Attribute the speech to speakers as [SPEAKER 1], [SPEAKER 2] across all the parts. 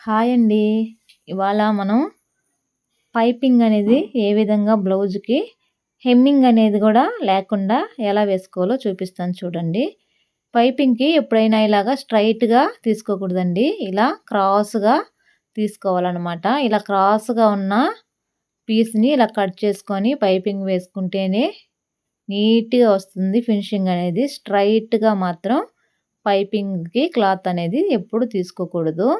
[SPEAKER 1] Hi అండి. ఇవాళ మనం పైపింగ్ అనేది ఏ విధంగా బ్లౌజ్కి హెమ్మింగ్ అనేది కూడా లేకుండా ఎలా వేసుకోవాలో చూపిస్తాను చూడండి. పైపింగ్కి ఎప్పుడైనా ఇలాగా స్ట్రైట్గా తీసుకోకూడదండి. ఇలా క్రాస్గా తీసుకోవాలన్నమాట. ఇలా క్రాస్గా ఉన్న పీస్ని ఇలా కట్ చేసుకొని పైపింగ్ వేసుకుంటేనే నీట్గా వస్తుంది ఫినిషింగ్ అనేది. స్ట్రైట్గా మాత్రం పైపింగ్కి క్లాత్ అనేది ఎప్పుడు తీసుకోకూడదు.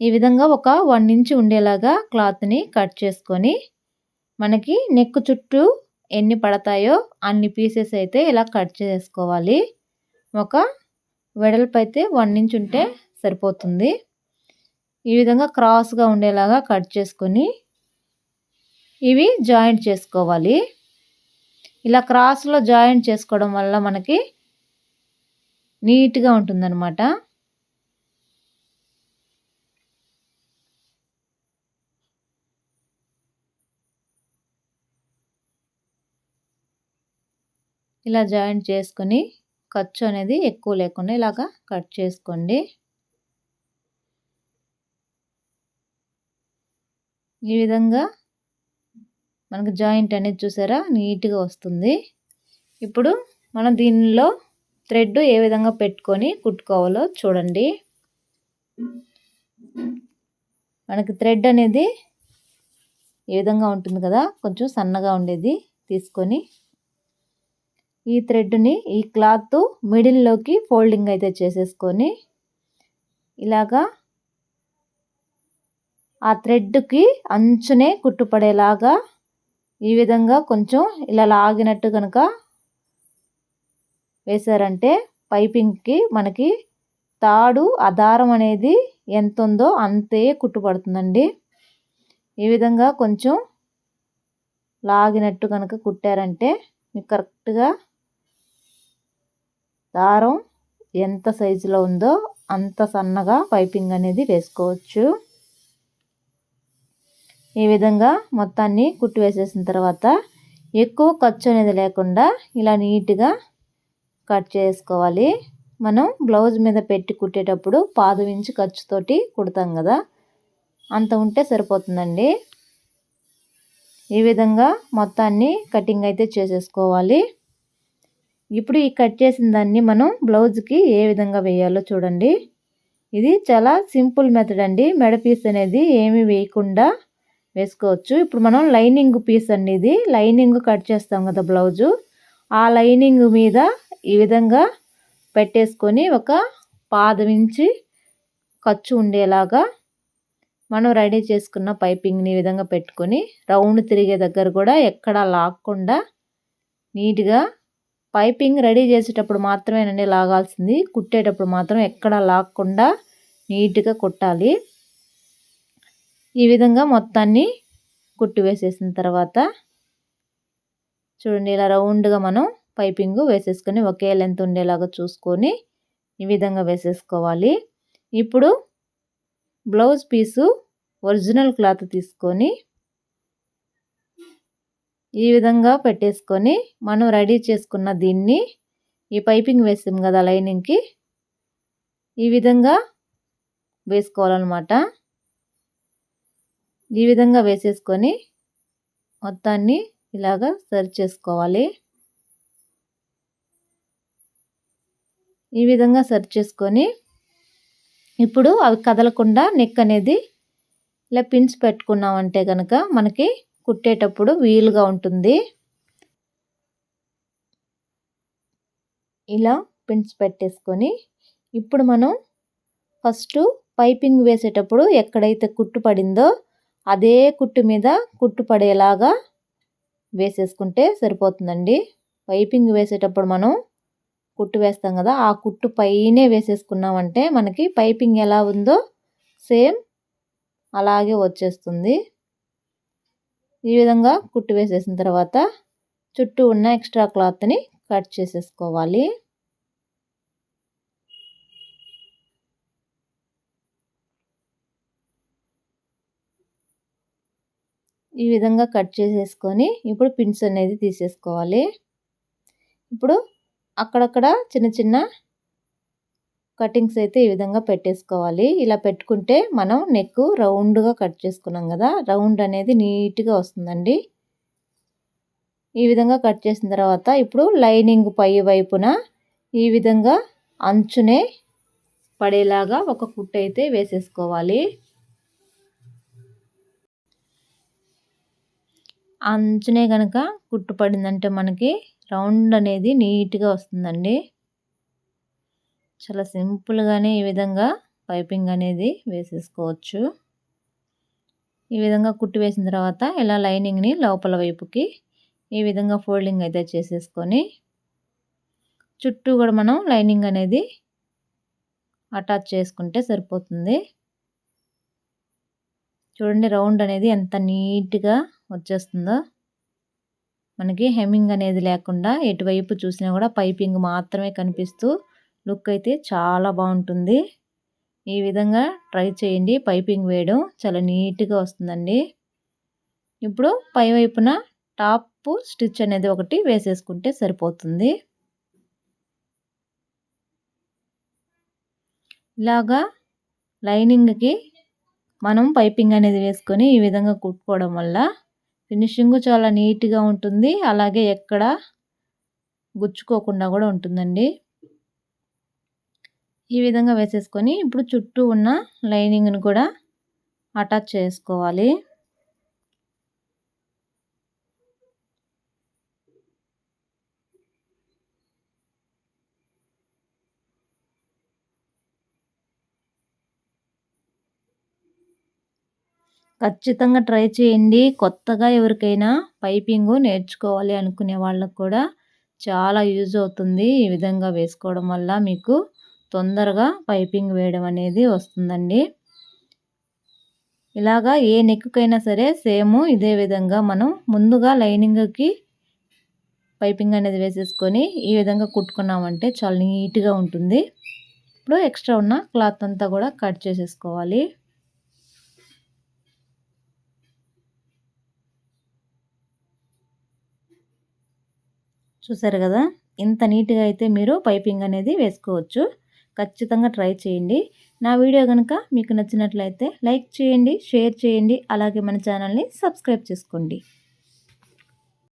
[SPEAKER 1] ఈ విధంగా ఒక వన్ ఇంచ్ ఉండేలాగా క్లాత్ని కట్ చేసుకొని మనకి నెక్ చుట్టూ ఎన్ని పడతాయో అన్ని పీసెస్ అయితే ఇలా కట్ చేసుకోవాలి. ఒక వెడల్పు అయితే వన్ ఇంచ్ ఉంటే సరిపోతుంది. ఈ విధంగా క్రాస్గా ఉండేలాగా కట్ చేసుకొని ఇవి జాయింట్ చేసుకోవాలి. ఇలా క్రాస్లో జాయింట్ చేసుకోవడం వల్ల మనకి నీట్గా ఉంటుందన్నమాట. ఇలా జాయింట్ చేసుకొని ఖర్చు అనేది ఎక్కువ లేకుండా ఇలాగా కట్ చేసుకోండి. ఈ విధంగా మనకు జాయింట్ అనేది చూసారా నీట్గా వస్తుంది. ఇప్పుడు మనం దీనిలో థ్రెడ్ ఏ విధంగా పెట్టుకొని కుట్టుకోవాలో చూడండి. మనకి థ్రెడ్ అనేది ఏ విధంగా ఉంటుంది కదా కొంచెం సన్నగా ఉండేది తీసుకొని ఈ థ్రెడ్ని ఈ క్లాత్ మిడిల్లోకి ఫోల్డింగ్ అయితే చేసేసుకొని ఇలాగా ఆ థ్రెడ్కి అంచునే కుట్టుపడేలాగా ఈ విధంగా కొంచెం ఇలా లాగినట్టు కనుక వేశారంటే పైపింగ్కి మనకి తాడు ఆధారం అనేది ఎంత ఉందో అంతే కుట్టుపడుతుందండి. ఈ విధంగా కొంచెం లాగినట్టు కనుక కుట్టారంటే మీకు కరెక్ట్గా దారం ఎంత సైజులో ఉందో అంత సన్నగా పైపింగ్ అనేది వేసుకోవచ్చు. ఈ విధంగా మొత్తాన్ని కుట్టి వేసేసిన తర్వాత ఎక్కువ ఖర్చు అనేది లేకుండా ఇలా నీట్గా కట్ చేసుకోవాలి. మనం బ్లౌజ్ మీద పెట్టి కుట్టేటప్పుడు పాదు ఇంచు ఖర్చుతోటి కుడతాం కదా. అంత ఉంటే సరిపోతుందండి. ఈ విధంగా మొత్తాన్ని కటింగ్ అయితే చేసేసుకోవాలి. ఇప్పుడు ఈ కట్ చేసిన దాన్ని మనం బ్లౌజ్కి ఏ విధంగా వేయాలో చూడండి. ఇది చాలా సింపుల్ మెథడ్ అండి. మెడ పీస్ అనేది ఏమి వేయకుండా వేసుకోవచ్చు. ఇప్పుడు మనం లైనింగ్ పీస్ అండి ఇది. లైనింగ్ కట్ చేస్తాం కదా బ్లౌజు. ఆ లైనింగ్ మీద ఈ విధంగా పెట్టేసుకొని ఒక పాదమించి ఖర్చు ఉండేలాగా మనం రెడీ చేసుకున్న పైపింగ్ని ఈ విధంగా పెట్టుకొని రౌండ్ తిరిగే దగ్గర కూడా ఎక్కడా లాక్కుండా నీట్గా పైపింగ్ రెడీ చేసేటప్పుడు మాత్రమేనండి లాగాల్సింది. కుట్టేటప్పుడు మాత్రం ఎక్కడ లాక్కుండా నీట్గా కుట్టాలి. ఈ విధంగా మొత్తాన్ని కుట్టి వేసేసిన తర్వాత చూడండి ఇలా రౌండ్గా మనం పైపింగ్ వేసేసుకొని ఒకే లెంత్ ఉండేలాగా చూసుకొని ఈ విధంగా వేసేసుకోవాలి. ఇప్పుడు బ్లౌజ్ పీసు ఒరిజినల్ క్లాత్ తీసుకొని ఈ విధంగా పెట్టేసుకొని మనం రెడీ చేసుకున్న దీన్ని ఈ పైపింగ్ వేసాం కదా లైనింగ్కి. ఈ విధంగా వేసుకోవాలన్నమాట. ఈ విధంగా వేసేసుకొని మొత్తాన్ని ఇలాగా సరి చేసుకోవాలి. ఈ విధంగా సరి చేసుకొని ఇప్పుడు అవి కదలకుండా నెక్ అనేది ఇలా పిన్స్ పెట్టుకున్నామంటే కనుక మనకి కుట్టేటప్పుడు వీలుగా ఉంటుంది. ఇలా పిన్స్ పెట్టేసుకొని ఇప్పుడు మనం ఫస్ట్ పైపింగ్ వేసేటప్పుడు ఎక్కడైతే కుట్టు పడిందో అదే కుట్టు మీద కుట్టు పడేలాగా వేసేసుకుంటే సరిపోతుందండి. పైపింగ్ వేసేటప్పుడు మనం కుట్టు వేస్తాం కదా ఆ కుట్టు పైనే వేసేసుకున్నామంటే మనకి పైపింగ్ ఎలా ఉందో సేమ్ అలాగే వచ్చేస్తుంది. ఈ విధంగా కుట్టు వేసేసిన తర్వాత చుట్టూ ఉన్న ఎక్స్ట్రా క్లాత్ని కట్ చేసేసుకోవాలి. ఈ విధంగా కట్ చేసేసుకొని ఇప్పుడు పిన్స్ అనేది తీసేసుకోవాలి. ఇప్పుడు అక్కడక్కడ చిన్న చిన్న కటింగ్స్ అయితే ఈ విధంగా పెట్టేసుకోవాలి. ఇలా పెట్టుకుంటే మనం నెక్ రౌండ్గా కట్ చేసుకున్నాం కదా రౌండ్ అనేది నీట్గా వస్తుందండి. ఈ విధంగా కట్ చేసిన తర్వాత ఇప్పుడు లైనింగ్ పై వైపున ఈ విధంగా అంచునే పడేలాగా ఒక కుట్ అయితే వేసేసుకోవాలి. అంచునే కనుక కుట్టు పడిందంటే మనకి రౌండ్ అనేది నీట్గా వస్తుందండి. చాలా సింపుల్గానే ఈ విధంగా పైపింగ్ అనేది వేసేసుకోవచ్చు. ఈ విధంగా కుట్టి వేసిన తర్వాత ఇలా లైనింగ్ని లోపల వైపుకి ఈ విధంగా ఫోల్డింగ్ అయితే చేసేసుకొని చుట్టూ కూడా మనం లైనింగ్ అనేది అటాచ్ చేసుకుంటే సరిపోతుంది. చూడండి రౌండ్ అనేది ఎంత నీట్గా వచ్చేస్తుందో. మనకి హెమ్మింగ్ అనేది లేకుండా ఎటువైపు చూసినా కూడా పైపింగ్ మాత్రమే కనిపిస్తూ లుక్ అయితే చాలా బాగుంటుంది. ఈ విధంగా ట్రై చేయండి. పైపింగ్ వేయడం చాలా నీట్గా వస్తుందండి. ఇప్పుడు పై వైపున టాప్ స్టిచ్ అనేది ఒకటి వేసేసుకుంటే సరిపోతుంది. ఇలాగా లైనింగ్కి మనం పైపింగ్ అనేది వేసుకొని ఈ విధంగా కుట్టుకోవడం వల్ల ఫినిషింగ్ చాలా నీట్గా ఉంటుంది. అలాగే ఎక్కడ గుచ్చుకోకుండా కూడా ఉంటుందండి. ఈ విధంగా వేసేసుకొని ఇప్పుడు చుట్టూ ఉన్న లైనింగ్ని కూడా అటాచ్ చేసుకోవాలి. ఖచ్చితంగా ట్రై చేయండి. కొత్తగా ఎవరికైనా పైపింగ్ నేర్చుకోవాలి అనుకునే వాళ్ళకు కూడా చాలా యూజ్ అవుతుంది ఈ విధంగా వేసుకోవడం వల్ల మీకు. తొందరగా పైపింగ్ వేయడం అనేది వస్తుందండి. ఇలాగా ఏ నెక్కుకైనా సరే సేమ్ ఇదే విధంగా మనం ముందుగా లైనింగ్కి పైపింగ్ అనేది వేసేసుకొని ఈ విధంగా కుట్టుకున్నామంటే చాలా నీట్గా ఉంటుంది. ఇప్పుడు ఎక్స్ట్రా ఉన్న క్లాత్ అంతా కూడా కట్ చేసేసుకోవాలి. చూసారు కదా? ఇంత నీట్గా అయితే మీరు పైపింగ్ అనేది వేసుకోవచ్చు. ఖచ్చితంగా ట్రై చేయండి. నా వీడియో కనుక మీకు నచ్చినట్లయితే లైక్ చేయండి షేర్ చేయండి అలాగే మన ఛానల్ని సబ్స్క్రైబ్ చేసుకోండి.